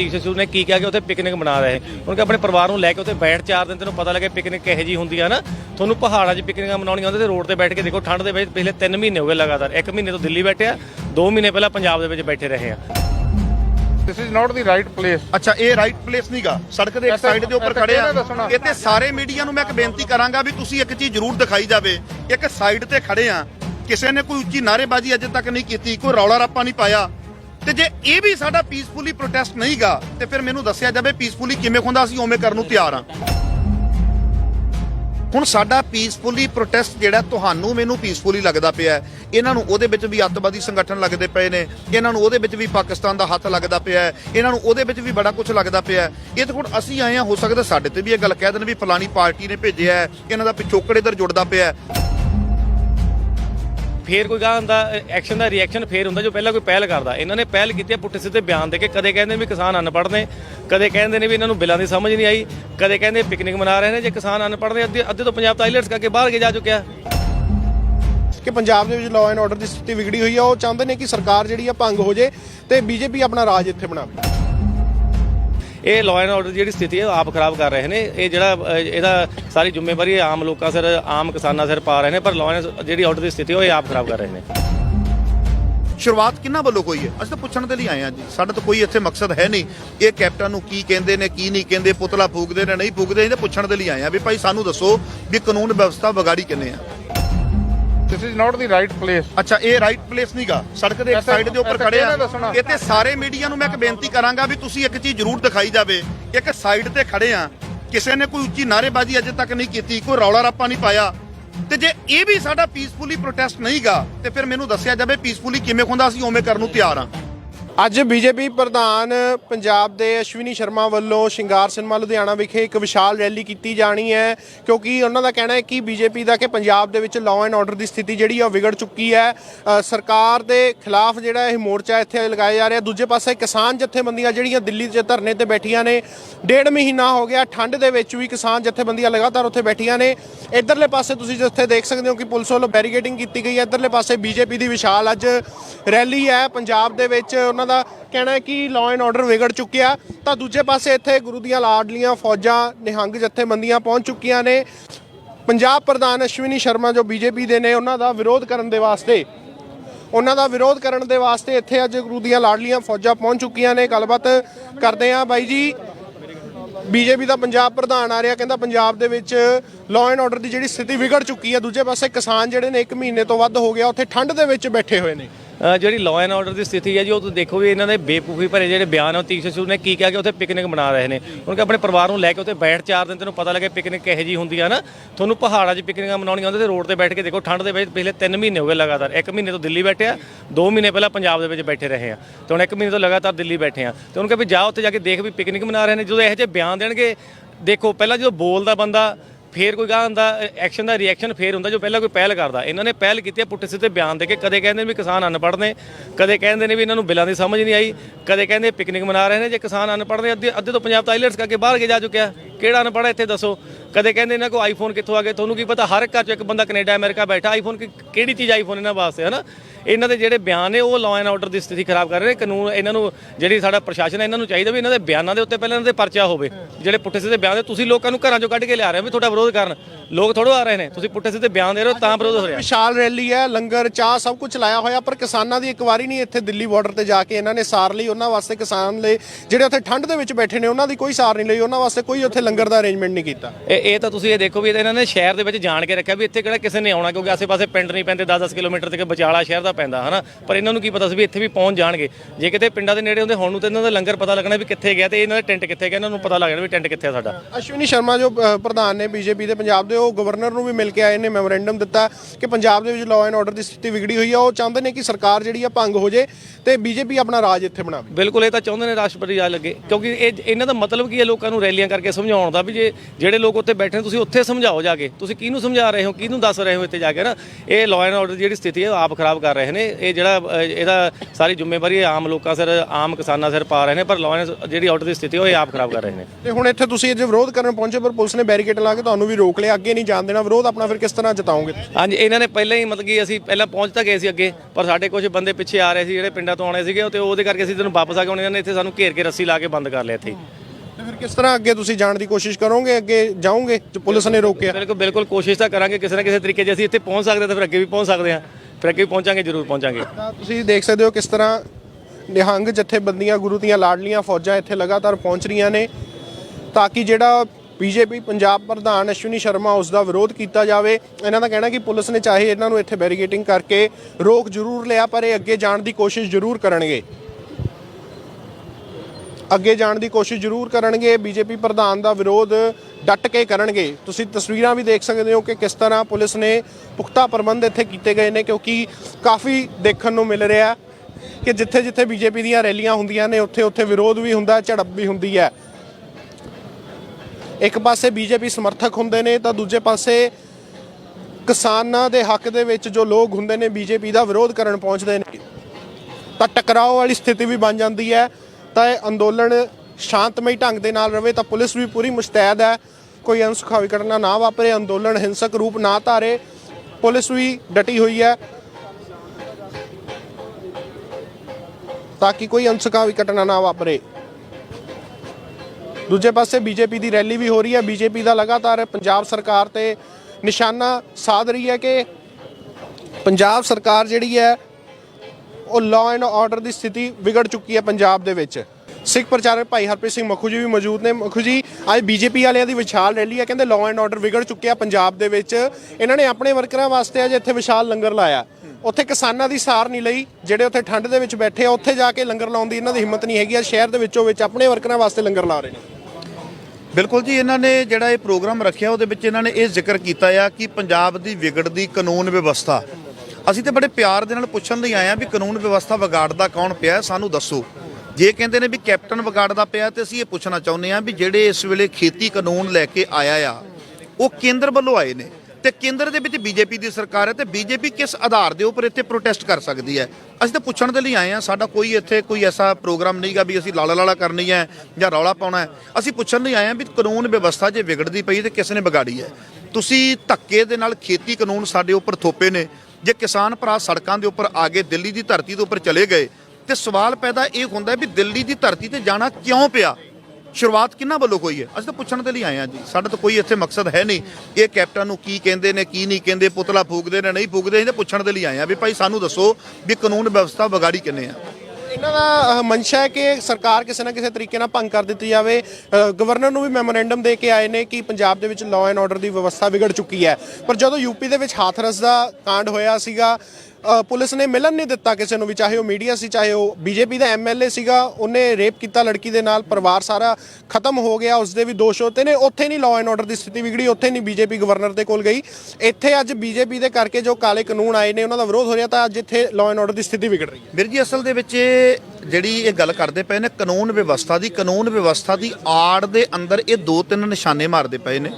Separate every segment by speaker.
Speaker 1: ਤੀਕਸ਼ੂ ਨੇ ਕੀ ਕਿਹਾ ਕਿ ਉੱਥੇ ਪਿਕਨਿਕ ਮਨਾ ਰਹੇ। ਉਹਨਾਂ ਕਿ ਆਪਣੇ ਪਰਿਵਾਰ ਨੂੰ ਲੈ ਕੇ ਉੱਥੇ ਬੈਠ ਚਾਰ ਦਿਨ ਤੈਨੂੰ ਪਤਾ ਲੱਗੇ ਪਿਕਨਿਕ ਕਿਹੋ ਜੀ ਹੁੰਦੀ ਆ ਨਾ। ਤੁਹਾਨੂੰ ਪਹਾੜਾਂ 'ਚ ਪਿਕਨਿਕਾਂ ਮਨਾਉਣੀਆਂ ਹੁੰਦੇ ਤੇ ਰੋਡ ਤੇ ਬੈਠ ਕੇ ਦੇਖੋ ਠੰਡ ਦੇ ਵਿੱਚ ਪਿਛਲੇ 3 ਮਹੀਨੇ ਹੋ ਗਏ ਲਗਾਤਾਰ। 1 ਮਹੀਨੇ ਤੋਂ ਦਿੱਲੀ ਬੈਠੇ ਆ 2 ਮਹੀਨੇ ਪਹਿਲਾਂ ਪੰਜਾਬ ਦੇ ਵਿੱਚ ਬੈਠੇ ਰਹੇ ਆ।
Speaker 2: This is not the right place
Speaker 3: ਅੱਛਾ ਇਹ ਰਾਈਟ ਪਲੇਸ ਨਹੀਂਗਾ ਸੜਕ ਦੇ ਇੱਕ ਸਾਈਡ ਦੇ ਉੱਪਰ ਖੜੇ ਆ।
Speaker 2: ਕਿਹਨੇ ਦੱਸਣਾ?
Speaker 3: ਇੱਥੇ ਸਾਰੇ ਮੀਡੀਆ ਨੂੰ ਮੈਂ ਇੱਕ ਬੇਨਤੀ ਕਰਾਂਗਾ ਵੀ ਤੁਸੀਂ ਇੱਕ ਚੀਜ਼ ਜ਼ਰੂਰ ਦਿਖਾਈ ਜਾਵੇ। ਇੱਕ ਸਾਈਡ ਤੇ ਖੜੇ ਆ। ਕਿਸੇ ਨੇ ਕੋਈ ਉੱਚੀ ਨਾਅਰੇਬਾਜ਼ੀ ਅਜੇ ਤੱਕ ਨਹੀਂ ਕੀਤੀ ਕੋਈ ਰੌਲਾ ਰੱਪਾ ਨਹੀਂ ਪਾਇਆ। ਤੇ ਜੇ ਇਹ ਵੀ ਸਾਡਾ ਪੀਸਫੁਲੀ ਪ੍ਰੋਟੈਸਟ ਨਹੀਂਗਾ ਤੇ ਫਿਰ ਮੈਨੂੰ ਦੱਸਿਆ ਜਾਵੇ ਪੀਸਫੁਲੀ ਕਿਵੇਂ ਹੁੰਦਾ ਅਸੀਂ ਉਵੇਂ ਕਰਨ ਨੂੰ ਤਿਆਰ ਆ ਹੁਣ ਸਾਡਾ ਪੀਸਫੁਲੀ ਪ੍ਰੋਟੈਸਟ ਜਿਹੜਾ ਤੁਹਾਨੂੰ ਮੈਨੂੰ ਪੀਸਫੁਲੀ ਲੱਗਦਾ ਪਿਆ ਹੈ। ਇਹਨਾਂ ਨੂੰ ਉਹਦੇ ਵਿੱਚ ਵੀ ਅੱਤਵਾਦੀ ਸੰਗਠਨ ਲੱਗਦੇ ਪਏ ਨੇ ਇਹਨਾਂ ਨੂੰ ਉਹਦੇ ਵਿੱਚ ਵੀ ਪਾਕਿਸਤਾਨ ਦਾ ਹੱਥ ਲੱਗਦਾ ਪਿਆ ਹੈ। ਇਹਨਾਂ ਨੂੰ ਉਹਦੇ ਵਿੱਚ ਵੀ ਬੜਾ ਕੁਝ ਲੱਗਦਾ ਪਿਆ ਹੈ। ਇਹ ਤਾਂ ਹੁਣ ਅਸੀਂ ਆਏ ਆ ਹੋ ਸਕਦਾ ਸਾਡੇ ਤੇ ਵੀ ਇਹ ਗੱਲ ਕਹਿ ਦੇਣ ਵੀ ਫਲਾਣੀ ਪਾਰਟੀ ਨੇ ਭੇਜਿਆ ਹੈ, ਇਹਨਾਂ ਦਾ ਪਿਛੋਕੜ ਇਧਰ ਜੁੜਦਾ ਪਿਆ ਹੈ।
Speaker 1: ਫੇਰ ਕੋਈ ਗਾਹ ਹੁੰਦਾ ਐਕਸ਼ਨ ਦਾ ਰਿਐਕਸ਼ਨ ਫੇਰ ਹੁੰਦਾ, ਜੋ ਪਹਿਲਾਂ ਕੋਈ ਪਹਿਲ ਕਰਦਾ। ਇਹਨਾਂ ਨੇ ਪਹਿਲ ਕੀਤੀ ਪੁੱਠੇ ਸਿੱਧੇ ਬਿਆਨ ਦੇ ਕੇ, ਕਦੇ ਕਹਿੰਦੇ ਨੇ ਵੀ ਕਿਸਾਨ ਅਨਪੜ੍ਹ ਨੇ, ਕਦੇ ਕਹਿੰਦੇ ਨੇ ਵੀ ਇਹਨਾਂ ਨੂੰ ਬਿੱਲਾਂ ਦੀ ਸਮਝ ਨਹੀਂ ਆਈ, ਕਦੇ ਕਹਿੰਦੇ ਪਿਕਨਿਕ ਮਨਾ ਰਹੇ ਨੇ, ਜੇ ਕਿਸਾਨ ਅਨਪੜ੍ਹ ਨੇ, ਅੱਧੇ ਅੱਧੇ ਤੋਂ ਪੰਜਾਬ ਤਾਂ ਆਈਲੈਟਸ ਕਰਕੇ ਬਾਹਰ ਕੇ ਜਾ ਚੁੱਕਿਆ?
Speaker 4: ਕਿ ਪੰਜਾਬ ਦੇ ਵਿੱਚ ਲਾਅ ਐਂਡ ਆਰਡਰ ਦੀ ਸਥਿਤੀ ਵਿਗੜੀ ਹੋਈ ਆ, ਉਹ ਚਾਹੁੰਦੇ ਨੇ ਕਿ ਸਰਕਾਰ ਜਿਹੜੀ ਆ ਭੰਗ ਹੋ ਜੇ ਤੇ ਬੀਜੇਪੀ ਆਪਣਾ ਰਾਜ ਇੱਥੇ ਬਣਾਵੇ।
Speaker 1: ਇਹ ਲਾਅ ਐਂਡ ਆਰਡਰ ਜਿਹੜੀ ਸਥਿਤੀ ਹੈ ਆਪ ਖਰਾਬ ਕਰ ਰਹੇ ਨੇ। ਇਹ ਜਿਹੜਾ ਇਹਦਾ ਸਾਰੀ ਜ਼ਿੰਮੇਵਾਰੀ ਆਮ ਲੋਕਾਂ ਸਿਰ, ਆਮ ਕਿਸਾਨਾਂ ਸਿਰ ਪਾ ਰਹੇ ਨੇ, ਪਰ ਲਾਅ ਐਂਡ ਜਿਹੜੀ ਆਰਡਰ ਦੀ ਸਥਿਤੀ ਉਹ ਆਪ ਖਰਾਬ ਕਰ ਰਹੇ ਨੇ।
Speaker 3: ਸ਼ੁਰੂਆਤ ਕਿੰਨਾ ਵੱਲੋਂ ਕੋਈ ਹੈ? ਅਸੀਂ ਤਾਂ ਪੁੱਛਣ ਦੇ ਲਈ ਆਏ ਹਾਂ ਜੀ। ਸਾਡਾ ਤਾਂ ਕੋਈ ਇੱਥੇ ਮਕਸਦ ਹੈ ਨਹੀਂ। ਇਹ ਕੈਪਟਨ ਨੂੰ ਕੀ ਕਹਿੰਦੇ ਨੇ, ਕੀ ਨਹੀਂ ਕਹਿੰਦੇ, ਪੁਤਲਾ ਫੂਕਦੇ ਨੇ, ਨਹੀਂ ਫੂਕਦੇ, ਅਸੀਂ ਤਾਂ ਪੁੱਛਣ ਦੇ ਲਈ ਆਏ ਹਾਂ ਵੀ ਭਾਈ ਸਾਨੂੰ ਦੱਸੋ ਵੀ ਕਾਨੂੰਨ ਵਿਵਸਥਾ ਵਿਗਾੜੀ ਕਿੰਨੇ ਆ।
Speaker 2: This is not the right place
Speaker 3: ਅੱਛਾ ਇਹ ਰਾਈਟ ਪਲੇਸ ਨਹੀਂਗਾ ਸੜਕ ਦੇ ਇੱਕ ਸਾਈਡ ਦੇ ਉੱਪਰ ਖੜੇ ਆ? ਇੱਥੇ ਸਾਰੇ ਮੀਡੀਆ ਨੂੰ ਮੈਂ ਇੱਕ ਬੇਨਤੀ ਕਰਾਂਗਾ ਵੀ ਤੁਸੀਂ ਇੱਕ ਚੀਜ਼ ਜ਼ਰੂਰ ਦਿਖਾਈ ਜਾਵੇ। ਇੱਕ ਸਾਈਡ ਤੇ ਖੜੇ ਆ। ਕਿਸੇ ਨੇ ਕੋਈ ਉੱਚੀ ਨਾਅਰੇਬਾਜ਼ੀ ਅਜੇ ਤੱਕ ਨਹੀਂ ਕੀਤੀ ਕੋਈ ਰੌਲਾ ਰੱਪਾ ਨਹੀਂ ਪਾਇਆ। ਤੇ ਜੇ ਇਹ ਵੀ ਸਾਡਾ ਪੀਸਫੁਲੀ ਪ੍ਰੋਟੈਸਟ ਨਹੀਂਗਾ ਤੇ ਫਿਰ ਮੈਨੂੰ ਦੱਸਿਆ ਜਾਵੇ ਪੀਸਫੁਲੀ ਕਿਵੇਂ ਹੁੰਦਾ ਅਸੀਂ ਉਵੇਂ ਕਰਨ ਨੂੰ ਤਿਆਰ ਆ।
Speaker 4: ਅੱਜ ਬੀਜੇਪੀ ਪ੍ਰਧਾਨ ਪੰਜਾਬ ਦੇ ਅਸ਼ਵਨੀ ਸ਼ਰਮਾ ਵੱਲੋਂ ਸ਼ਿੰਗਾਰ ਸਿਨੇਮਾ ਲੁਧਿਆਣਾ ਵਿਖੇ ਇੱਕ ਵਿਸ਼ਾਲ ਰੈਲੀ ਕੀਤੀ ਜਾਣੀ ਹੈ, ਕਿਉਂਕਿ ਉਹਨਾਂ ਦਾ ਕਹਿਣਾ ਹੈ ਕਿ ਬੀਜੇਪੀ ਦਾ ਕਿ ਪੰਜਾਬ ਦੇ ਵਿੱਚ ਲਾਅ ਐਂਡ ਆਰਡਰ ਦੀ ਸਥਿਤੀ ਜਿਹੜੀ ਆ ਉਹ ਵਿਗੜ ਚੁੱਕੀ ਹੈ। ਸਰਕਾਰ ਦੇ ਖਿਲਾਫ ਜਿਹੜਾ ਇਹ ਮੋਰਚਾ ਇੱਥੇ ਲਗਾਇਆ ਜਾ ਰਿਹਾ। ਦੂਜੇ ਪਾਸੇ ਕਿਸਾਨ ਜਥੇਬੰਦੀਆਂ ਜਿਹੜੀਆਂ ਦਿੱਲੀ 'ਚ ਧਰਨੇ ਤੇ ਬੈਠੀਆਂ ਨੇ, ਡੇਢ ਮਹੀਨਾ ਹੋ ਗਿਆ, ਠੰਡ ਦੇ ਵਿੱਚ ਵੀ ਕਿਸਾਨ ਜਥੇਬੰਦੀਆਂ ਲਗਾਤਾਰ ਉੱਥੇ ਬੈਠੀਆਂ ਨੇ। ਇਧਰਲੇ ਪਾਸੇ ਤੁਸੀਂ ਜਿੱਥੇ ਦੇਖ ਸਕਦੇ ਹੋ ਕਿ ਪੁਲਿਸ ਵੱਲੋਂ ਬੈਰੀਕੇਡਿੰਗ ਕੀਤੀ ਗਈ ਹੈ। ਇਧਰਲੇ ਪਾਸੇ ਬੀਜੇਪੀ ਦੀ ਵਿਸ਼ਾਲ ਅੱਜ ਰੈਲੀ ਹੈ। ਪੰਜਾਬ ਦੇ ਵਿੱਚ ਉਹਨਾਂ ਦਾ ਕਹਿਣਾ ਹੈ ਕਿ ਲਾਅ ਐਂਡ ਆਰਡਰ ਵਿਗੜ ਚੁੱਕਿਆ। ਤਾਂ ਦੂਜੇ ਪਾਸੇ ਇੱਥੇ ਗੁਰੂ ਦੀਆਂ ਲਾਡਲੀਆਂ ਫੌਜਾਂ ਨਿਹੰਗ ਜਥੇਬੰਦੀਆਂ ਪਹੁੰਚ ਚੁੱਕੀਆਂ ਨੇ। ਪੰਜਾਬ ਪ੍ਰਧਾਨ ਅਸ਼ਵਨੀ ਸ਼ਰਮਾ ਜੋ ਬੀਜੇਪੀ ਦੇ ਨੇ, ਉਹਨਾਂ ਦਾ ਵਿਰੋਧ ਕਰਨ ਦੇ ਵਾਸਤੇ ਉਹਨਾਂ ਦਾ ਵਿਰੋਧ ਕਰਨ ਦੇ ਵਾਸਤੇ ਇੱਥੇ ਅੱਜ ਗੁਰੂ ਦੀਆਂ ਲਾਡਲੀਆਂ ਫੌਜਾਂ ਪਹੁੰਚ ਚੁੱਕੀਆਂ ਨੇ। ਗੱਲਬਾਤ ਕਰਦੇ ਆ ਬਾਈ ਜੀ। ਬੀਜੇਪੀ ਦਾ ਪੰਜਾਬ ਪ੍ਰਧਾਨ ਆ ਰਿਹਾ, ਕਹਿੰਦਾ ਪੰਜਾਬ ਦੇ ਵਿੱਚ ਲਾਅ ਐਂਡ ਆਰਡਰ ਦੀ ਜਿਹੜੀ ਸਥਿਤੀ ਵਿਗੜ ਚੁੱਕੀ ਹੈ ਦੂਜੇ ਪਾਸੇ ਕਿਸਾਨ ਜਿਹੜੇ ਨੇ 1 ਮਹੀਨੇ ਤੋਂ ਵੱਧ ਹੋ ਗਿਆ, ਉੱਥੇ ਠੰਡ ਦੇ ਵਿੱਚ ਬੈਠੇ ਹੋਏ ਨੇ।
Speaker 1: ਜਿਹੜੀ ਲਾਅ ਐਂਡ ਆਰਡਰ ਦੀ ਸਥਿਤੀ ਹੈ ਜੀ, ਉਹ ਤੁਸੀਂ ਦੇਖੋ ਵੀ ਇਹਨਾਂ ਦੇ ਬੇਵਕੂਫੀ ਭਰੇ ਜਿਹੜੇ ਬਿਆਨ ਉਹ ਉਹ ਤੀਕਸ਼ੂ ਨੇ ਕੀ ਕਿਹਾ ਕਿ ਉੱਥੇ ਪਿਕਨਿਕ ਮਨਾ ਰਹੇ ਨੇ। ਉਹਨਾਂ ਕਿ ਆਪਣੇ ਪਰਿਵਾਰ ਨੂੰ ਲੈ ਕੇ ਉੱਥੇ ਬੈਠ ਚਾਰ ਦਿਨ, ਤੈਨੂੰ ਪਤਾ ਲੱਗੇ ਪਿਕਨਿਕ ਕਿਹੋ ਜੀ ਹੁੰਦੀ ਆ ਨਾ। ਤੁਹਾਨੂੰ ਪਹਾੜਾਂ 'ਚ ਪਿਕਨਿਕਾਂ ਮਨਾਉਣੀਆਂ ਹੁੰਦੇ ਤੇ ਰੋਡ ਤੇ ਬੈਠ ਕੇ ਦੇਖੋ, ਠੰਡ ਦੇ ਵਿੱਚ ਪਿਛਲੇ 3 ਮਹੀਨੇ ਹੋ ਗਏ ਲਗਾਤਾਰ। 1 ਮਹੀਨੇ ਤੋਂ ਦਿੱਲੀ ਬੈਠੇ ਆ 2 ਮਹੀਨੇ ਪਹਿਲਾਂ ਪੰਜਾਬ ਦੇ ਵਿੱਚ ਬੈਠੇ ਰਹੇ ਆ। ਤੇ ਹੁਣ 1 ਮਹੀਨੇ ਤੋਂ ਲਗਾਤਾਰ ਦਿੱਲੀ ਬੈਠੇ ਆ। ਤੇ ਉਹਨਾਂ ਕਿ ਵੀ ਜਾ ਉੱਥੇ ਜਾ ਕੇ ਦੇਖ ਵੀ ਪਿਕਨਿਕ ਮਨਾ ਰਹੇ ਨੇ, ਜਦੋਂ ਇਹੋ ਜਿਹੇ ਬਿਆਨ ਦੇਣਗੇ, ਦੇਖੋ, ਪਹਿਲਾਂ ਜਦੋਂ ਬੋਲਦਾ ਬੰਦਾ ਫੇਰ ਕੋਈ ਗਾਹ ਹੁੰਦਾ ਐਕਸ਼ਨ ਦਾ ਰਿਐਕਸ਼ਨ ਫੇਰ ਹੁੰਦਾ, ਜੋ ਪਹਿਲਾਂ ਕੋਈ ਪਹਿਲ ਕਰਦਾ। ਇਹਨਾਂ ਨੇ ਪਹਿਲ ਕੀਤੀ ਹੈ ਪੁੱਠੇ ਸਿੱਧੇ ਬਿਆਨ ਦੇ ਕੇ। ਕਦੇ ਕਹਿੰਦੇ ਨੇ ਵੀ ਕਿਸਾਨ ਅਨਪੜ੍ਹ ਨੇ, ਕਦੇ ਕਹਿੰਦੇ ਨੇ ਵੀ ਇਹਨਾਂ ਨੂੰ ਬਿੱਲਾਂ ਦੀ ਸਮਝ ਨਹੀਂ ਆਈ, ਕਦੇ ਕਹਿੰਦੇ ਪਿਕਨਿਕ ਮਨਾ ਰਹੇ ਨੇ, ਜੇ ਕਿਸਾਨ ਅਨਪੜ੍ਹ ਨੇ, ਅੱਧੇ ਅੱਧੇ ਤੋਂ ਪੰਜਾਬ ਤਾਂ ਆਈਲੈਟਸ ਕਰਕੇ ਬਾਹਰ ਕੇ ਜਾ ਚੁੱਕਿਆ। ਕਿਹੜਾ ਅਨਪੜ੍ਹ ਹੈ ਇੱਥੇ ਦੱਸੋ? ਕਦੇ ਕਹਿੰਦੇ ਇਹਨਾਂ ਕੋਲ ਆਈਫੋਨ ਕਿੱਥੋਂ ਆ ਗਏ? ਤੁਹਾਨੂੰ ਕੀ ਪਤਾ, ਹਰ ਇੱਕ ਘਰ 'ਚ ਇੱਕ ਬੰਦਾ ਕੈਨੇਡਾ, ਅਮਰੀਕਾ ਬੈਠਾ ਆਈਫੋਨ ਕਿਹੜੀ ਚੀਜ਼ ਆਈਫੋਨ ਇਹਨਾਂ ਵਾਸਤੇ ਹੈ ਨਾ ਇਹਨਾਂ ਦੇ ਜਿਹੜੇ ਬਿਆਨ ਨੇ ਉਹ ਲਾਅ ਐਂਡ ਆਰਡਰ ਦੀ ਸਥਿਤੀ ਖਰਾਬ ਕਰ ਰਹੇ ਨੇ। ਕਾਨੂੰਨ ਇਹਨਾਂ ਨੂੰ ਜਿਹੜੀ ਸਾਡਾ ਪ੍ਰਸ਼ਾਸਨ ਹੈ ਇਹਨਾਂ ਨੂੰ ਚਾਹੀਦਾ ਵੀ ਇਹਨਾਂ ਦੇ ਬਿਆਨਾਂ ਦੇ ਉੱਤੇ ਪਹਿਲਾਂ ਇਹਨਾਂ ਦੇ ਪਰਚਾ ਹੋਵੇ। ਜਿਹੜੇ ਪੁੱਠੇ ਸਿੱਧੇ ਬਿਆਨ ਦੇ ਤੁਸੀਂ ਲੋਕਾਂ ਨੂੰ ਘਰਾਂ ਚੋਂ ਕੱਢ ਕੇ ਲਿਆ ਰਹੇ ਹੋ ਵੀ ਤੁਹਾਡਾ ਵਿਰੋਧ ਕਰਨ। ਲੋਕ ਥੋੜੋ ਆ ਰਹੇ ਨੇ ਤੁਸੀਂ ਪੁੱਠੇ ਸਿੱਧੇ ਬਿਆਨ ਦੇ ਰਹੇ ਹੋ ਤਾਂ ਵਿਰੋਧ ਹੋ ਰਿਹਾ।
Speaker 4: ਵਿਸ਼ਾਲ ਰੈਲੀ ਹੈ ਲੰਗਰ ਚਾਹ ਸਭ ਕੁਝ ਲਾਇਆ ਹੋਇਆ ਪਰ ਕਿਸਾਨਾਂ ਦੀ ਇੱਕ ਵਾਰੀ ਨਹੀਂ ਇੱਥੇ ਦਿੱਲੀ ਬਾਰਡਰ ਤੇ ਜਾ ਕੇ ਇਹਨਾਂ ਨੇ ਸਾਰ ਲਈ। ਉਹਨਾਂ ਵਾਸਤੇ ਕਿਸਾਨ ਲਈ ਜਿਹੜੇ ਉੱਥੇ ਠੰਡ ਦੇ ਵਿੱਚ ਬੈਠੇ ਨੇ ਉਹਨਾਂ ਦੀ ਕੋਈ ਸਾਰ ਨਹੀਂ ਲਈ। ਉਹਨਾਂ ਵਾਸਤੇ ਕੋਈ ਉੱਥੇ ਲੰਗਰ ਦਾ ਅਰੇਂਜਮੈਂਟ ਨਹੀਂ ਕੀਤਾ।
Speaker 1: ਇਹ ਤਾਂ ਤੁਸੀਂ ਇਹ ਦੇਖੋ ਵੀ ਇਹਨਾਂ ਨੇ ਸ਼ਹਿਰ ਦੇ ਵਿੱਚ ਜਾਣ ਕੇ ਰੱਖਿਆ ਵੀ ਇੱਥੇ ਕਿਹੜਾ ਕਿਸੇ ਨੇ ਆਉਣਾ ਕਿਉਂਕਿ ਆਸੇ-ਪਾਸੇ ਪਿੰਡ ਨਹੀਂ ਪੈਂਦੇ 10-10 ਕਿਲੋਮੀਟਰ ਤੇ ਬਚਾਲਾ ਸ਼ਹਿਰ ਦਾ ਪੈਂਦਾ ਹਨਾ? ਪਰ ਇਹਨਾਂ ਨੂੰ ਕੀ ਪਤਾ ਸੀ ਵੀ ਇੱਥੇ ਵੀ ਪਹੁੰਚ ਜਾਣਗੇ। ਜੇ ਕਿਤੇ ਪਿੰਡਾਂ ਦੇ ਨੇੜੇ ਹੁੰਦੇ ਹੁਣ ਨੂੰ ਤਾਂ ਇਹਨਾਂ ਦਾ ਲੰਗਰ ਪਤਾ ਲੱਗਣਾ ਵੀ ਕਿੱਥੇ ਗਿਆ ਤੇ ਇਹਨਾਂ ਦਾ ਟੈਂਟ ਕਿੱਥੇ ਗਿਆ ਇਹਨਾਂ ਨੂੰ ਪਤਾ ਲੱਗ ਜਾਣਾ ਵੀ ਟੈਂਟ ਕਿੱਥੇ ਆ ਸਾਡਾ।
Speaker 4: ਅਸ਼ਵਨੀ ਸ਼ਰਮਾ ਜੋ ਪ੍ਰਧਾਨ ਨੇ ਬੀਜੇਪੀ ਦੇ ਪੰਜਾਬ ਦੇ ਉਹ ਗਵਰਨਰ ਨੂੰ ਵੀ ਮਿਲ ਕੇ ਆਏ ਨੇ ਮੈਮੋਰੈਂਡਮ ਦਿੱਤਾ ਕਿ ਪੰਜਾਬ ਦੇ ਵਿੱਚ ਲਾਅ ਐਂਡ ਆਰਡਰ ਦੀ ਸਥਿਤੀ ਵਿਗੜੀ ਹੋਈ ਆ। ਉਹ ਚਾਹੁੰਦੇ ਨੇ ਕਿ ਸਰਕਾਰ ਜਿਹੜੀ ਆ ਭੰਗ ਹੋ ਜੇ ਤੇ ਬੀਜੇਪੀ ਆਪਣਾ ਰਾਜ ਇੱਥੇ ਬਣਾਵੇ।
Speaker 1: ਬਿਲਕੁਲ ਇਹ ਤਾਂ ਚਾਹੁੰਦੇ ਨੇ ਰਾਸ਼ਟਰਪਤੀ ਰਾਜ ਲੱਗੇ। ਕਿਉਂਕਿ ਇਹ ਇਹਨਾਂ ਦਾ ਮਤਲਬ ਕੀ ਹੈ ਲੋਕਾਂ ਨੂੰ ਰੈਲੀਆਂ ਕਰਕੇ ਸਮਝਾਉਣ ਦਾ ਵੀ ਜੇ ਜਿਹੜੇ ਲੋਕ ਉੱਥੇ ਬੈਠੇ ਨੇ ਤੁਸੀਂ ਉੱਥੇ ਸਮਝਾਓ ਜਾ ਕੇ। ਤੁਸੀਂ ਕਿਹਨੂੰ ਸਮਝਾ ਰਹੇ ਹੋ ਕਿਹਨੂੰ ਦੱਸ ਰਹੇ ਹੋ ਇੱਥੇ ਜਾ ਕੇ ਨਾ ਇਹ ਲਾਅ ਐਂਡ ਆਰਡਰ ਜਿਹੜੀ ਸਥਿਤੀ ਹੈ ਆਪ ਖਰਾਬ ਕਰ ਰਹੇ ਨੇ ਇਹ ਜਿਹੜਾ ਅ, ਇਹਦਾ ਸਾਰੀ ਜ਼ਿੰਮੇਵਾਰੀ ਇਹ ਆਮ ਲੋਕਾਂ ਸਿਰ ਆਮ ਕਿਸਾਨਾਂ ਸਿਰ ਪਾ ਰਹੇ ਨੇ ਪਰ ਲਾਅ ਜਿਹੜੀ ਆਰਡਰ ਦੀ ਸਥਿਤੀ ਉਹ ਇਹ ਆਪ ਖਰਾਬ ਕਰ ਰਹੇ ਨੇ।
Speaker 4: ਤੇ ਹੁਣ ਇੱਥੇ ਤੁਸੀਂ ਜੇ ਵਿਰੋਧ ਕਰਨ ਪਹੁੰਚੇ ਪਰ ਪੁਲਿਸ ਨੇ ਬੈਰੀਕੇਡ ਲਾ ਕੇ ਤੁਹਾਨੂੰ ਵੀ ਰੋਕ ਲਿਆ ਅੱਗੇ ਨਹੀਂ ਜਾਣ ਦੇਣਾ ਵਿਰੋਧ ਆਪਣਾ ਫਿਰ ਕਿਸ ਤਰ੍ਹਾਂ ਜਤਾਓਗੇ?
Speaker 1: ਹਾਂਜੀ ਇਹਨਾਂ ਨੇ ਪਹਿਲਾਂ ਹੀ ਮਤਲਬ ਕਿ ਅਸੀਂ ਪਹਿਲਾਂ ਪਹੁੰਚ ਤਾਂ ਗਏ ਸੀ ਅੱਗੇ ਪਰ ਸਾਡੇ ਕੁਝ ਬੰਦੇ ਪਿੱਛੇ ਆ ਰਹੇ ਸੀ ਜਿਹੜੇ ਪਿੰਡਾਂ ਤੋਂ ਆਉਣੇ ਸੀਗੇ ਤੇ ਉਹਦੇ ਕਰਕੇ ਅਸੀਂ ਤੈਨੂੰ ਵਾਪਸ ਆ ਕੇ ਹੁਣ ਇਹਨਾਂ ਨੇ ਇੱਥੇ ਸਾਨੂੰ ਘੇਰ ਕੇ ਰੱਸੀ ਲਾ ਕੇ ਬੰਦ ਕਰ ਲਿਆ ਇੱਥੇ। ਹੀ।
Speaker 4: ਤੇ ਫਿਰ ਕਿਸ ਤਰ੍ਹਾਂ ਅੱਗੇ ਤੁਸੀਂ ਜਾਣ ਦੀ ਕੋਸ਼ਿਸ਼ ਕਰੋਗੇ ਅੱਗੇ ਜਾਓਗੇ ਜੇ ਪੁਲਿਸ ਨੇ ਰੋਕਿਆ?
Speaker 1: ਬਿਲਕੁਲ ਬਿਲਕੁਲ ਕੋਸ਼ਿਸ਼ ਤਾਂ ਕਰਾਂਗੇ ਕਿਸੇ ਨਾ ਕਿਸੇ ਤਰੀਕੇ ਜੇ ਅਸੀਂ ਇੱਥੇ ਪਹੁੰਚ ਸਕਦੇ ਤਾਂ ਫਿਰ ਅੱਗੇ ਵੀ ਪਹੁੰਚ ਸਕਦੇ ਹਾਂ। ਫਿਰ ਅੱਗੇ ਵੀ ਪਹੁੰਚਾਂਗੇ, ਜ਼ਰੂਰ ਪਹੁੰਚਾਂਗੇ।
Speaker 4: ਤਾਂ ਤੁਸੀਂ ਦੇਖ ਸਕਦੇ ਹੋ ਕਿਸ ਤਰ੍ਹਾਂ ਨਿਹੰਗ ਜਥੇਬੰਦੀਆਂ, ਗੁਰੂ ਦੀਆਂ ਲਾਡਲੀਆਂ ਫੌਜਾਂ ਇੱਥੇ ਲਗਾਤਾਰ ਪਹੁੰਚ ਰਹੀਆਂ ਨੇ, ਤਾਂ ਕਿ ਜਿਹੜਾ ਬੀਜੇਪੀ ਪੰਜਾਬ ਪ੍ਰਧਾਨ ਅਸ਼ਵਨੀ ਸ਼ਰਮਾ ਉਸ ਦਾ ਵਿਰੋਧ ਕੀਤਾ ਜਾਵੇ। ਇਹਨਾਂ ਦਾ ਕਹਿਣਾ ਕਿ ਪੁਲਿਸ ਨੇ ਚਾਹੇ ਇਹਨਾਂ ਨੂੰ ਇੱਥੇ ਬੈਰੀਗੇਟਿੰਗ ਕਰਕੇ ਰੋਕ ਜ਼ਰੂਰ ਲਿਆ, ਪਰ ਇਹ ਅੱਗੇ ਜਾਣ ਦੀ ਕੋਸ਼ਿਸ਼ ਜ਼ਰੂਰ ਕਰਨਗੇ। ਅੱਗੇ ਜਾਣ ਦੀ ਕੋਸ਼ਿਸ਼ ਜ਼ਰੂਰ ਕਰਨਗੇ। ਬੀਜੇਪੀ ਪ੍ਰਧਾਨ ਦਾ ਵਿਰੋਧ ਡਟ ਕੇ ਕਰਨਗੇ। ਤੁਸੀਂ ਤਸਵੀਰਾਂ ਵੀ ਦੇਖ ਸਕਦੇ ਹੋ ਕਿ ਕਿਸ ਤਰ੍ਹਾਂ ਪੁਲਿਸ ਨੇ ਪੁਖਤਾ ਪ੍ਰਬੰਧ ਇੱਥੇ ਕੀਤੇ ਗਏ ਨੇ ਕਿਉਂਕਿ ਕਾਫੀ ਦੇਖਣ ਨੂੰ ਮਿਲ ਰਿਹਾ ਕਿ ਜਿੱਥੇ ਜਿੱਥੇ ਬੀਜੇਪੀ ਦੀਆਂ ਰੈਲੀਆਂ ਹੁੰਦੀਆਂ ਨੇ ਉੱਥੇ ਉੱਥੇ ਵਿਰੋਧ ਵੀ ਹੁੰਦਾ, ਝੜਪ ਵੀ ਹੁੰਦੀ ਹੈ। ਇੱਕ ਪਾਸੇ ਬੀਜੇਪੀ ਸਮਰਥਕ ਹੁੰਦੇ ਨੇ, ਤਾਂ ਦੂਜੇ ਪਾਸੇ ਕਿਸਾਨਾਂ ਦੇ ਹੱਕ ਦੇ ਵਿੱਚ ਜੋ ਲੋਕ ਹੁੰਦੇ ਨੇ, ਬੀਜੇਪੀ ਦਾ ਵਿਰੋਧ ਕਰਨ ਪਹੁੰਚਦੇ ਨੇ। ਤਾਂ ਟਕਰਾਓ ਵਾਲੀ ਸਥਿਤੀ ਵੀ ਬਣ ਜਾਂਦੀ ਹੈ। ਤਾਂ ਇਹ ਅੰਦੋਲਨ ਸ਼ਾਂਤਮਈ ਢੰਗ ਦੇ ਨਾਲ ਰਵੇ ਤਾਂ ਪੁਲਿਸ ਵੀ ਪੂਰੀ ਮੁਸਤੈਦ ਹੈ। ਕੋਈ ਅਨਸੁਖਾਵੀ ਘਟਨਾ ਨਾ ਵਾਪਰੇ, ਅੰਦੋਲਨ ਹਿੰਸਕ ਰੂਪ ਨਾ ਧਾਰੇ, ਪੁਲਿਸ ਵੀ ਡਟੀ ਹੋਈ ਹੈ। ਤਾਂ ਕਿ ਕੋਈ ਅਨਸੁਖਾਵੀ ਘਟਨਾ ਨਾ ਵਾਪਰੇ। ਦੂਜੇ ਪਾਸੇ ਬੀਜੇਪੀ ਦੀ ਰੈਲੀ ਵੀ ਹੋ ਰਹੀ ਹੈ। ਬੀਜੇਪੀ ਦਾ ਲਗਾਤਾਰ ਪੰਜਾਬ ਸਰਕਾਰ ਤੇ ਨਿਸ਼ਾਨਾ ਸਾਧ ਰਹੀ ਹੈ ਕਿ ਪੰਜਾਬ ਸਰਕਾਰ ਜਿਹੜੀ ਹੈ, ਉਹ ਲਾਅ ਐਂਡ ਆਰਡਰ ਦੀ ਸਥਿਤੀ ਵਿਗੜ ਚੁੱਕੀ ਹੈ ਪੰਜਾਬ ਦੇ ਵਿੱਚ। ਸਿੱਖ ਪ੍ਰਚਾਰਕ ਭਾਈ ਹਰਪ੍ਰੀਤ ਸਿੰਘ ਮੱਖੂ ਜੀ ਵੀ ਮੌਜੂਦ ਨੇ। ਮੱਖੂ ਜੀ, ਅੱਜ ਬੀਜੇਪੀ ਵਾਲਿਆਂ ਦੀ ਵਿਸ਼ਾਲ ਰੈਲੀ ਹੈ ਕਹਿੰਦੇ ਲਾਅ ਐਂਡ ਆਰਡਰ ਵਿਗੜ ਚੁੱਕਿਆ ਪੰਜਾਬ ਦੇ ਵਿੱਚ। ਇਹਨਾਂ ਨੇ ਆਪਣੇ ਵਰਕਰਾਂ ਵਾਸਤੇ ਅੱਜ ਇੱਥੇ ਵਿਸ਼ਾਲ ਲੰਗਰ ਲਾਇਆ। ਉੱਥੇ ਕਿਸਾਨਾਂ ਦੀ ਸਾਰ ਨਹੀਂ ਲਈ। ਜਿਹੜੇ ਉੱਥੇ ਠੰਡ ਦੇ ਵਿੱਚ ਬੈਠੇ ਆ, ਉੱਥੇ ਜਾ ਕੇ ਲੰਗਰ ਲਾਉਣ ਦੀ ਇਹਨਾਂ ਦੀ ਹਿੰਮਤ ਨਹੀਂ ਹੈਗੀ। ਆ ਸ਼ਹਿਰ ਦੇ ਵਿੱਚੋਂ ਵਿੱਚ ਆਪਣੇ ਵਰਕਰਾਂ ਵਾਸਤੇ ਲੰਗਰ ਲਾ ਰਹੇ ਨੇ।
Speaker 3: ਬਿਲਕੁਲ ਜੀ, ਇਹਨਾਂ ਨੇ ਜਿਹੜਾ ਇਹ ਪ੍ਰੋਗਰਾਮ ਰੱਖਿਆ, ਉਹਦੇ ਵਿੱਚ ਇਹਨਾਂ ਨੇ ਇਹ ਜ਼ਿਕਰ ਕੀਤਾ ਆ ਕਿ ਪੰਜਾਬ ਦੀ ਵਿਗੜਦੀ ਕਾਨੂੰਨ ਵਿਵਸਥਾ। ਅਸੀਂ ਤੇ ਬੜੇ ਪਿਆਰ ਦੇ ਨਾਲ ਪੁੱਛਣ ਲਈ ਆਏ ਆ ਵੀ ਕਾਨੂੰਨ ਵਿਵਸਥਾ ਵਿਗਾੜਦਾ ਕੌਣ ਪਿਆ, ਸਾਨੂੰ ਦੱਸੋ। ਜੇ ਕਹਿੰਦੇ ਨੇ ਵੀ ਕੈਪਟਨ ਵਿਗਾੜਦਾ ਪਿਆ ਤੇ ਅਸੀਂ ਇਹ ਪੁੱਛਣਾ ਚਾਹੁੰਦੇ ਆ ਵੀ ਜਿਹੜੇ ਇਸ ਵੇਲੇ ਖੇਤੀ ਕਾਨੂੰਨ ਲੈ ਕੇ ਆਇਆ ਆ, ਉਹ ਕੇਂਦਰ ਵੱਲੋਂ ਆਏ ਨੇ ਤੇ ਕੇਂਦਰ ਦੇ ਵਿੱਚ ਬੀਜੇਪੀ ਦੀ ਸਰਕਾਰ ਹੈ ਤੇ ਬੀਜੇਪੀ ਕਿਸ ਆਧਾਰ ਦੇ ਉੱਪਰ ਇੱਥੇ ਪ੍ਰੋਟੈਸਟ ਕਰ ਸਕਦੀ ਹੈ? ਅਸੀਂ ਤਾਂ ਪੁੱਛਣ ਦੇ ਲਈ ਆਏ ਆ ਸਾਡਾ ਕੋਈ ਇੱਥੇ ਕੋਈ ਐਸਾ ਪ੍ਰੋਗਰਾਮ ਨਹੀਂਗਾ ਵੀ ਅਸੀਂ ਲਾਲਾ ਲਾਲਾ ਕਰਨੀ ਹੈ ਜਾਂ ਰੌਲਾ ਪਾਉਣਾ ਹੈ। ਅਸੀਂ ਪੁੱਛਣ ਲਈ ਆਏ ਆ ਵੀ ਕਾਨੂੰਨ ਵਿਵਸਥਾ ਜੇ ਵਿਗੜਦੀ ਪਈ ਤੇ ਕਿਸ ਨੇ ਵਿਗਾੜੀ ਹੈ? ਤੁਸੀਂ ਧੱਕੇ ਦੇ ਨਾਲ ਖੇਤੀ ਕਾਨੂੰਨ ਸਾਡੇ ਉੱਪਰ ਥੋਪੇ ਨੇ। ਜੇ ਕਿਸਾਨ ਭਰਾ ਸੜਕਾਂ ਦੇ ਉੱਪਰ ਆ ਕੇ ਦਿੱਲੀ ਦੀ ਧਰਤੀ ਦੇ ਉੱਪਰ ਚਲੇ ਗਏ ਤੇ ਸਵਾਲ ਪੈਦਾ ਇਹ ਹੁੰਦਾ ਵੀ ਦਿੱਲੀ ਦੀ ਧਰਤੀ ਤੇ ਜਾਣਾ ਕਿਉਂ ਪਿਆ? ਸ਼ੁਰੂਆਤ ਕਿਹਨਾਂ ਵੱਲੋਂ ਹੋਈ ਹੈ? ਅਸੀਂ ਤਾਂ ਪੁੱਛਣ ਦੇ ਲਈ ਆਏ ਹਾਂ ਜੀ। ਸਾਡਾ ਤਾਂ ਕੋਈ ਇੱਥੇ ਮਕਸਦ ਹੈ ਨਹੀਂ। ਇਹ ਕੈਪਟਨ ਨੂੰ ਕੀ ਕਹਿੰਦੇ ਨੇ ਕੀ ਨਹੀਂ ਕਹਿੰਦੇ ਪੁਤਲਾ ਫੂਕਦੇ ਨੇ ਨਹੀਂ ਫੂਕਦੇ ਅਸੀਂ ਤਾਂ ਪੁੱਛਣ ਦੇ ਲਈ ਆਏ ਹਾਂ ਵੀ ਭਾਈ ਸਾਨੂੰ ਦੱਸੋ ਵੀ ਕਾਨੂੰਨ ਵਿਵਸਥਾ ਵਿਗਾੜੀ ਕਿੰਨੇ ਆ।
Speaker 4: ਇਹਨਾਂ ਦਾ ਅਹ, ਮਨਸ਼ਾ ਹੈ ਕਿ ਸਰਕਾਰ ਕਿਸੇ ਨਾ ਕਿਸੇ ਤਰੀਕੇ ਨਾਲ ਭੰਗ ਕਰ ਦਿੱਤੀ ਜਾਵੇ। ਗਵਰਨਰ ਨੂੰ ਵੀ ਮੈਮੋਰੈਂਡਮ ਦੇ ਕੇ ਆਏ ਨੇ ਕਿ ਪੰਜਾਬ ਦੇ ਵਿੱਚ ਲਾਅ ਐਂਡ ਆਰਡਰ ਦੀ ਵਿਵਸਥਾ ਵਿਗੜ ਚੁੱਕੀ ਹੈ। ਪਰ ਜਦੋਂ ਯੂਪੀ ਦੇ ਵਿੱਚ ਹਾਥਰਸ ਦਾ ਕਾਂਡ ਹੋਇਆ ਸੀਗਾ ਪੁਲਿਸ ਨੇ ਮਿਲਣ ਨਹੀਂ ਦਿੱਤਾ ਕਿਸੇ ਨੂੰ ਵੀ, ਚਾਹੇ ਉਹ ਮੀਡੀਆ ਸੀ, ਚਾਹੇ ਉਹ ਬੀਜੇਪੀ ਦਾ ਐਮਐਲਏ ਸੀਗਾ, ਉਹਨੇ ਰੇਪ ਕੀਤਾ ਲੜਕੀ ਦੇ ਨਾਲ, ਪਰਿਵਾਰ ਸਾਰਾ ਖਤਮ ਹੋ ਗਿਆ, ਉਸ ਦੇ ਵੀ ਦੋਸ਼ ਹੋਤੇ ਨੇ, ਉੱਥੇ ਨਹੀਂ ਲਾਅ ਐਂਡ ਆਰਡਰ ਦੀ ਸਥਿਤੀ ਵਿਗੜੀ, ਉੱਥੇ ਨਹੀਂ ਬੀਜੇਪੀ ਗਵਰਨਰ ਦੇ ਕੋਲ ਗਈ। ਇੱਥੇ ਅੱਜ ਬੀਜੇਪੀ ਦੇ ਕਰਕੇ ਜੋ ਕਾਲੇ ਕਾਨੂੰਨ ਆਏ ਨੇ, ਉਹਨਾਂ ਦਾ ਵਿਰੋਧ ਹੋ ਰਿਹਾ, ਤਾਂ ਅੱਜ ਇੱਥੇ ਲਾਅ ਐਂਡ ਆਰਡਰ ਦੀ ਸਥਿਤੀ ਵਿਗੜ ਰਹੀ ਹੈ।
Speaker 3: ਵੀਰ ਜੀ, ਅਸਲ ਦੇ ਵਿੱਚ ਇਹ ਜਿਹੜੀ ਇਹ ਗੱਲ ਕਰਦੇ ਪਏ ਨੇ, ਕਾਨੂੰਨ ਵਿਵਸਥਾ ਦੀ, ਕਾਨੂੰਨ ਵਿਵਸਥਾ ਦੀ ਆੜ ਦੇ ਅੰਦਰ ਇਹ ਦੋ ਤਿੰਨ ਨਿਸ਼ਾਨੇ ਮਾਰਦੇ ਪਏ ਨੇ,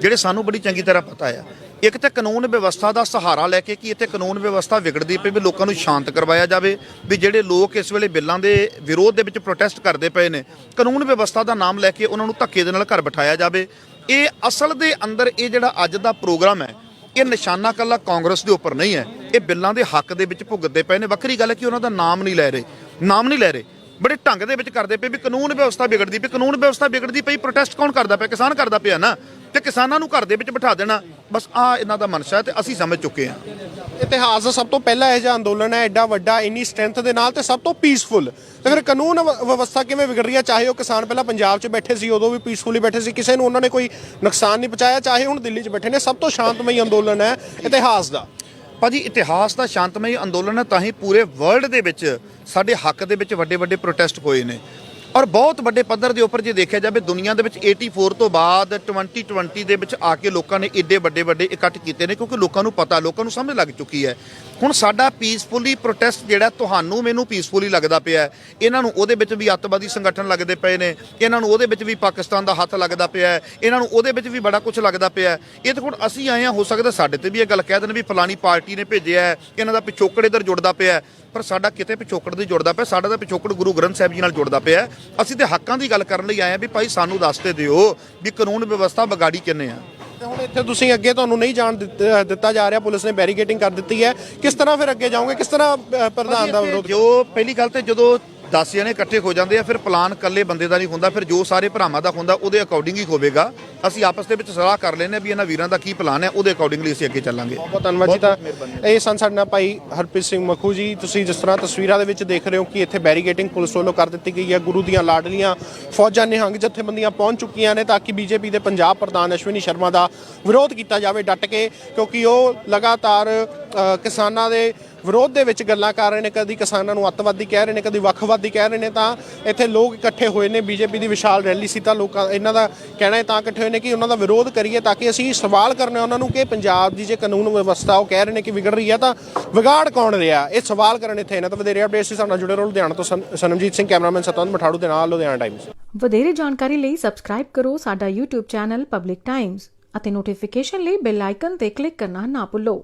Speaker 3: ਜਿਹੜੇ ਸਾਨੂੰ ਬੜੀ ਚੰਗੀ ਤਰ੍ਹਾਂ ਪਤਾ ਆ। ਇੱਕ ਤਾਂ ਕਾਨੂੰਨ ਵਿਵਸਥਾ ਦਾ ਸਹਾਰਾ ਲੈ ਕੇ ਕਿ ਇੱਥੇ ਕਾਨੂੰਨ ਵਿਵਸਥਾ ਵਿਗੜਦੀ ਪਈ ਵੀ ਲੋਕਾਂ ਨੂੰ ਸ਼ਾਂਤ ਕਰਵਾਇਆ ਜਾਵੇ, ਵੀ ਜਿਹੜੇ ਲੋਕ ਇਸ ਵੇਲੇ ਬਿੱਲਾਂ ਦੇ ਵਿਰੋਧ ਦੇ ਵਿੱਚ ਪ੍ਰੋਟੈਸਟ ਕਰਦੇ ਪਏ ਨੇ, ਕਾਨੂੰਨ ਵਿਵਸਥਾ ਦਾ ਨਾਮ ਲੈ ਕੇ ਉਹਨਾਂ ਨੂੰ ਧੱਕੇ ਦੇ ਨਾਲ ਘਰ ਬਿਠਾਇਆ ਜਾਵੇ। ਇਹ ਅਸਲ ਦੇ ਅੰਦਰ ਇਹ ਜਿਹੜਾ ਅੱਜ ਦਾ ਪ੍ਰੋਗਰਾਮ ਹੈ, ਇਹ ਨਿਸ਼ਾਨਾ ਕੱਲਾ ਕਾਂਗਰਸ ਦੇ ਉੱਪਰ ਨਹੀਂ ਹੈ। ਇਹ ਬਿੱਲਾਂ ਦੇ ਹੱਕ ਦੇ ਵਿੱਚ ਭੁਗਤਦੇ ਪਏ ਨੇ। ਵੱਖਰੀ ਗੱਲ ਹੈ ਕਿ ਉਹਨਾਂ ਦਾ ਨਾਮ ਨਹੀਂ ਲੈ ਰਹੇ। ਨਾਮ ਨਹੀਂ ਲੈ ਰਹੇ। ਬੜੇ ਢੰਗ ਦੇ ਵਿੱਚ ਕਰਦੇ ਪਏ ਵੀ ਕਾਨੂੰਨ ਵਿਵਸਥਾ ਵਿਗੜਦੀ ਪਈ, ਕਾਨੂੰਨ ਵਿਵਸਥਾ ਵਿਗੜਦੀ ਪਈ ਪ੍ਰੋਟੈਸਟ ਕੌਣ ਕਰਦਾ ਪਿਆ? ਕਿਸਾਨ ਕਰਦਾ ਪਿਆ ਨਾ, ਤੇ ਕਿਸਾਨਾਂ ਨੂੰ ਘਰ ਦੇ ਵਿੱਚ ਬਿਠਾ ਦੇਣਾ, ਬਸ ਆ ਇਹਨਾਂ ਦਾ ਮਨਸ਼ਾ ਹੈ ਤੇ ਅਸੀਂ ਸਮਝ ਚੁੱਕੇ ਹਾਂ।
Speaker 4: ਇਤਿਹਾਸ ਦਾ ਸਭ ਤੋਂ ਪਹਿਲਾ ਇਹ ਜਿਹਾ ਅੰਦੋਲਨ ਹੈ, ਐਡਾ ਵੱਡਾ, ਇੰਨੀ ਸਟਰੈਂਥ ਦੇ ਨਾਲ ਤੇ ਸਭ ਤੋਂ ਪੀਸਫੁਲ ਤੇ ਫਿਰ ਕਾਨੂੰਨ ਵਿਵਸਥਾ ਕਿਵੇਂ ਵਿਗੜ ਰਹੀ ਹੈ? ਚਾਹੇ ਉਹ ਕਿਸਾਨ ਪਹਿਲਾਂ ਪੰਜਾਬ 'ਚ ਬੈਠੇ ਸੀ, ਉਦੋਂ ਵੀ ਪੀਸਫੁਲੀ ਬੈਠੇ ਸੀ, ਕਿਸੇ ਨੂੰ ਉਹਨਾਂ ਨੇ ਕੋਈ ਨੁਕਸਾਨ ਨਹੀਂ ਪਹੁੰਚਾਇਆ, ਚਾਹੇ ਹੁਣ ਦਿੱਲੀ 'ਚ ਬੈਠੇ ਨੇ, ਸਭ ਤੋਂ ਸ਼ਾਂਤਮਈ ਅੰਦੋਲਨ ਹੈ ਇਤਿਹਾਸ ਦਾ।
Speaker 3: ਭਾਜੀ, ਇਤਿਹਾਸ ਦਾ ਸ਼ਾਂਤਮਈ ਅੰਦੋਲਨ ਹੈ ਤਾਂ ਹੀ ਪੂਰੇ ਵਰਲਡ ਦੇ ਵਿੱਚ, ਸਾਡੇ ਹੱਕ ਦੇ ਵਿੱਚ ਵੱਡੇ ਵੱਡੇ ਪ੍ਰੋਟੈਸਟ ਹੋਏ ਨੇ। ਔਰ ਬਹੁਤ ਵੱਡੇ ਪੱਧਰ ਦੇ ਉੱਪਰ ਜੇ ਦੇਖਿਆ ਜਾਵੇ, ਦੁਨੀਆ ਦੇ ਵਿੱਚ 84 ਤੋਂ ਬਾਅਦ 2020 ਦੇ ਵਿੱਚ ਆ ਕੇ ਲੋਕਾਂ ਨੇ ਏਡੇ ਵੱਡੇ ਵੱਡੇ ਇਕੱਠ ਕੀਤੇ ਨੇ, ਕਿਉਂਕਿ ਲੋਕਾਂ ਨੂੰ ਪਤਾ, ਲੋਕਾਂ ਨੂੰ ਸਮਝ ਲੱਗ ਚੁੱਕੀ ਹੈ। ਹੁਣ ਸਾਡਾ ਪੀਸਫੁਲੀ ਪ੍ਰੋਟੈਸਟ ਜਿਹੜਾ ਤੁਹਾਨੂੰ ਮੈਨੂੰ ਪੀਸਫੁਲੀ ਲੱਗਦਾ ਪਿਆ ਇਹਨਾਂ ਨੂੰ ਉਹਦੇ ਵਿੱਚ ਵੀ ਅੱਤਵਾਦੀ ਸੰਗਠਨ ਲੱਗਦੇ ਪਏ ਨੇ, ਇਹਨਾਂ ਨੂੰ ਉਹਦੇ ਵਿੱਚ ਵੀ ਪਾਕਿਸਤਾਨ ਦਾ ਹੱਥ ਲੱਗਦਾ ਪਿਆ ਇਹਨਾਂ ਨੂੰ ਉਹਦੇ ਵਿੱਚ ਵੀ ਬੜਾ ਕੁਝ ਲੱਗਦਾ ਪਿਆ ਇਹ ਤਾਂ ਹੁਣ ਅਸੀਂ ਆਏ ਹਾਂ, ਹੋ ਸਕਦਾ ਸਾਡੇ ਤੇ ਵੀ ਇਹ ਗੱਲ ਕਹਿ ਦੇਣ ਵੀ ਫਲਾਣੀ ਪਾਰਟੀ ਨੇ ਭੇਜਿਆ ਇਹਨਾਂ ਦਾ ਪਿਛੋਕੜ ਇਧਰ ਜੁੜਦਾ ਪਿਆ ਪਰ ਸਾਡਾ ਕਿਤੇ ਪਿਛੋਕੜ ਨਹੀਂ ਜੁੜਦਾ ਪਿਆ, ਸਾਡਾ ਤਾਂ ਪਿਛੋਕੜ ਗੁਰੂ ਗ੍ਰੰਥ ਸਾਹਿਬ ਜੀ ਨਾਲ ਜੁੜਦਾ ਪਿਆ ਅਸੀਂ ਤੇ ਹੱਕਾਂ ਦੀ ਗੱਲ ਕਰਨ ਲਈ ਆਏ ਹਾਂ ਵੀ ਭਾਈ ਸਾਨੂੰ ਦੱਸ ਤੇ ਦਿਓ ਵੀ ਕਾਨੂੰਨ ਵਿਵਸਥਾ ਵਿਗਾੜੀ ਕਿੰਨੇ ਆ।
Speaker 4: ਤੇ ਹੁਣ ਇੱਥੇ ਤੁਸੀਂ ਅੱਗੇ ਤੁਹਾਨੂੰ ਨਹੀਂ ਜਾਣ ਦਿੱਤਾ ਦਿੱਤਾ ਜਾ ਰਿਹਾ ਪੁਲਿਸ ਨੇ ਬੈਰੀਕੇਡਿੰਗ ਕਰ ਦਿੱਤੀ ਹੈ। ਕਿਸ ਤਰ੍ਹਾਂ ਫਿਰ ਅੱਗੇ ਜਾਓਗੇ? ਕਿਸ ਤਰ੍ਹਾਂ ਅ, ਪ੍ਰਧਾਨ ਦਾ ਵਿਰੋਧ
Speaker 3: ਜੋ ਪਹਿਲੀ ਗੱਲ ਤੇ ਜਦੋਂ 10 ਜਣੇ ਇਕੱਠੇ ਹੋ ਜਾਂਦੇ ਆ ਫਿਰ ਪਲਾਨ ਇਕੱਲੇ ਬੰਦੇ ਦਾ ਨਹੀਂ ਹੁੰਦਾ ਫਿਰ ਜੋ ਸਾਰੇ ਭਰਾਵਾਂ ਦਾ ਹੁੰਦਾ ਉਹਦੇ ਅਕੋਰਡਿੰਗ ਹੀ ਹੋਵੇਗਾ। ਅਸੀਂ ਆਪਸ ਦੇ ਵਿੱਚ ਸਲਾਹ ਕਰ ਲੈਨੇ ਵੀ ਇਹਨਾਂ ਵੀਰਾਂ ਦਾ ਕੀ ਪਲਾਨ ਹੈ ਉਹਦੇ ਅਕੋਰਡਿੰਗਲੀ ਅਸੀਂ ਅੱਗੇ ਚੱਲਾਂਗੇ।
Speaker 4: ਬਹੁਤ ਧੰਨਵਾਦ ਜੀ ਤਾਂ ਇਹ ਸਨ ਸਾਡੇ ਭਾਈ ਹਰਪ੍ਰੀਤ ਸਿੰਘ ਮਖੂ ਜੀ। ਤੁਸੀਂ ਜਿਸ ਤਰ੍ਹਾਂ ਤਸਵੀਰਾਂ ਦੇ ਵਿੱਚ ਦੇਖ ਰਹੇ ਹੋ ਕਿ ਇੱਥੇ ਬੈਰੀਕੇਡਿੰਗ ਪੁਲਿਸ ਵੱਲੋਂ ਕਰ ਦਿੱਤੀ ਗਈ ਹੈ। ਗੁਰੂ ਦੀਆਂ ਲਾਡਲੀਆਂ ਫੌਜਾਂ ਨਿਹੰਗ ਜਥੇਬੰਦੀਆਂ ਪਹੁੰਚ ਚੁੱਕੀਆਂ ਨੇ ਤਾਂ ਕਿ ਬੀਜੇਪੀ ਦੇ ਪੰਜਾਬ ਪ੍ਰਧਾਨ ਅਸ਼ਵਨੀ ਸ਼ਰਮਾ ਦਾ ਵਿਰੋਧ ਕੀਤਾ ਜਾਵੇ ਡਟ ਕੇ ਕਿਉਂਕਿ ਉਹ ਲਗਾਤਾਰ ਕਿਸਾਨਾਂ ਦੇ ਵਿਰੋਧ ਦੇ ਵਿੱਚ ਗੱਲਾਂ ਕਰ ਰਹੇ ਨੇ, ਕਦੀ ਕਿਸਾਨਾਂ ਨੂੰ ਅੱਤਵਾਦੀ ਕਹਿ ਰਹੇ ਨੇ, ਕਦੀ ਵੱਖਵਾਦੀ ਕਹਿ ਰਹੇ ਨੇ, ਤਾਂ ਇੱਥੇ ਲੋਕ ਇਕੱਠੇ ਹੋਏ ਨੇ, ਬੀਜੇਪੀ ਦੀ ਵਿਸ਼ਾਲ ਰੈਲੀ ਸੀ ਤਾਂ ਲੋਕਾਂ, ਇਹਨਾਂ ਦਾ ਕਹਿਣਾ ਹੈ ਤਾਂ ਇਕੱਠੇ ਹੋਏ ਨੇ ਕਿ ਉਹਨਾਂ ਦਾ ਵਿਰੋਧ ਕਰੀਏ ਤਾਂ ਕਿ ਅਸੀਂ ਸਵਾਲ ਕਰਨੇ ਉਹਨਾਂ ਨੂੰ ਕਿ ਪੰਜਾਬ ਦੀ ਜੇ ਕਾਨੂੰਨ ਵਿਵਸਥਾ ਉਹ ਕਹਿ ਰਹੇ ਨੇ ਕਿ ਵਿਗੜ ਰਹੀ ਹੈ ਤਾਂ ਵਿਗਾੜ ਕੌਣ ਰਿਹਾ? ਇਹ ਸਵਾਲ ਕਰਨ ਇੱਥੇ ਇਹਨਾਂ ਤੋਂ ਵਧੇਰੇ ਅਪਡੇਟਸ ਸੀ ਨਾਲ ਜੁੜੇ ਰਹੋ ਲੁਧਿਆਣਾ ਤੋਂ ਸਨਮਜੀਤ ਸਿੰਘ ਕੈਮਰਾਮੈਨ ਸਤਵੰਤ ਮਠਾੜੂ ਦੇ ਨਾਲ ਲੁਧਿਆਣਾ ਟਾਈਮਜ਼
Speaker 5: ਵਧੇਰੇ ਜਾਣਕਾਰੀ ਲਈ ਸਬਸਕ੍ਰਾਈਬ ਕਰੋ ਸਾਡਾ YouTube ਚੈਨਲ ਪਬਲਿਕ ਟਾਈਮਜ਼ ਅਤੇ ਨੋਟੀਫਿਕੇਸ਼ਨ ਲਈ ਬੈਲ ਆਈਕਨ ਤੇ ਕਲਿੱਕ ਕਰਨਾ ਨਾ ਭੁੱਲੋ।